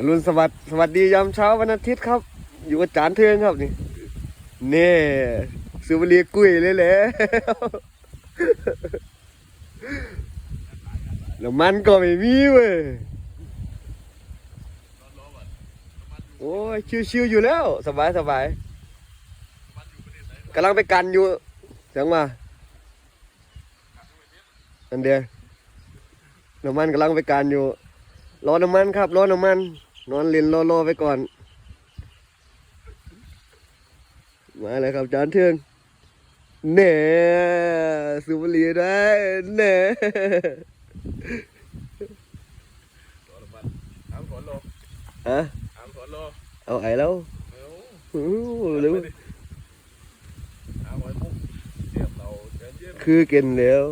อรุณสวัสดิ์สวัสดียามเช้าวันอาทิตย์ครับ อยู่กับจานเทืองครับนี่เน่สุบรีกุ้ยเลยแหละแล้วมันก็ไม่มีเว้ยโอ้ยชิวๆอยู่แล้ว สบายสบายกำลังไปกันอยู่เสียงมาอันเดียวน้ำมันกำลังไปกันอยู่รอน้ำมันครับรอน้ำมัน นอนเล่นรอรอไปก่อน มาเลยครับจานเทืองเน่สูบบุหรี่ได้เน่ถามสวนโลฮะถามสวนโลเอาไอ้แล้วเอ้าอู้หรือถามหอยมุกเสียบเราเย็นเย็นคือกินแล้ว